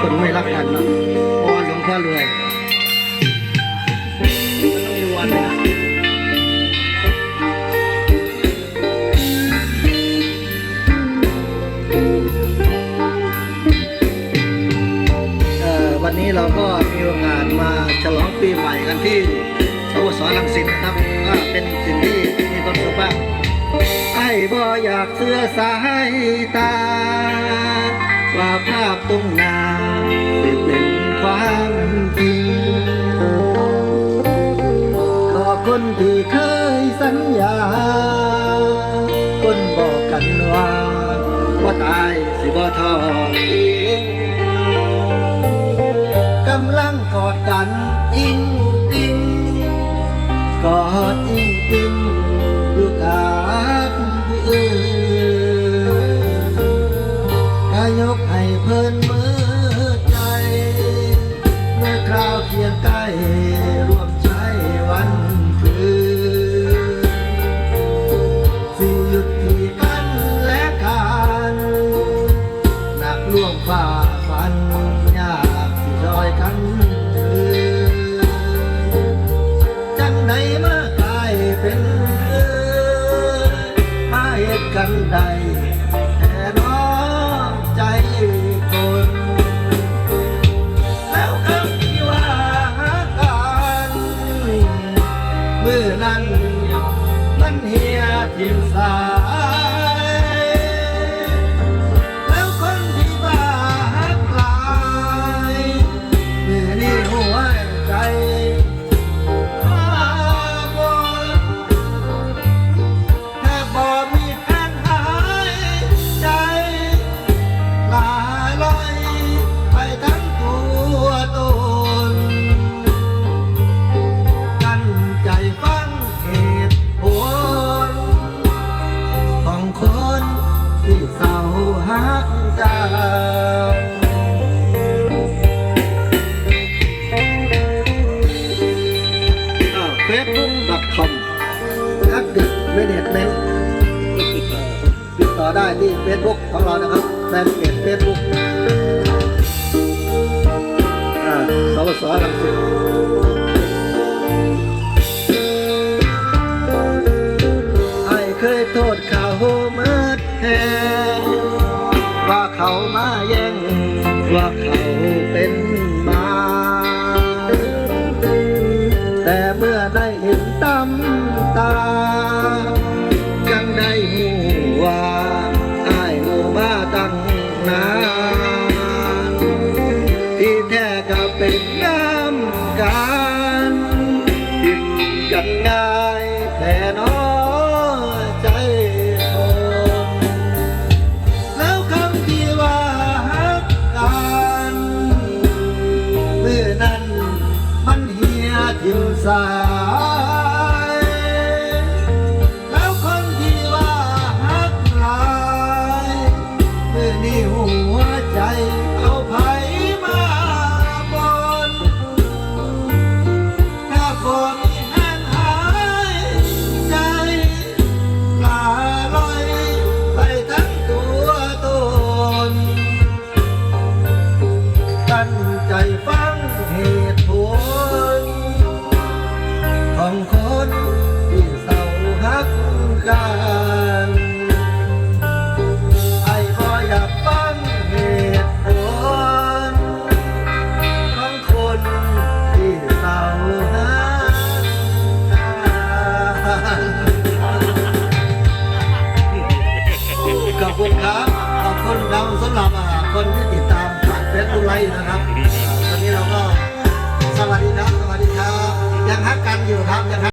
คนไม่รักกันเนาะวอนหลวงพ่อรวยมันต้องมีวันนะเอ่อวันนี้เราก็มีโอกาสมาฉลองปีใหม่กันที่สวสรังสิตนะครับก็เป็นสิ่งที่มีความสุขมากไอ้บ่อยากเสื้อสายตา ว่าภาพตรงหน้าสิเป็นความจริงขอคนที่เคยสัญญา คนบอกกันว่าว่าตายสิบ่ทอดทิ้ง ล่วงฝ่าฟันยากที่รอยกันคืนจังใดเมื่อกลายเป็นเอ่ยมาเหตุกันใดแต่น้องใจคนแล้วคำที่ว่ากันเมื่อนั้นมันเฮียทิมสา ที่เศร้าหักเจ้าเฟซบุ๊ก .com อักดิกเวเนเมนติดต่อได้ที่เฟซบุ๊กของเรานะครับแฟนเพจเฟซบุ๊กอ่าสวสรังสิต เขามาแย่งว่าเขาเป็นมา แต่เมื่อได้เห็นตำตา ทิาสำหรับอ่าคนที่ติดตามผ่านเฟซบุ๊กไลฟ์นะครับตอนนี้เราก็สวัสดีครับสวัสดีครับยังฮักกันอยู่ครับยังฮัก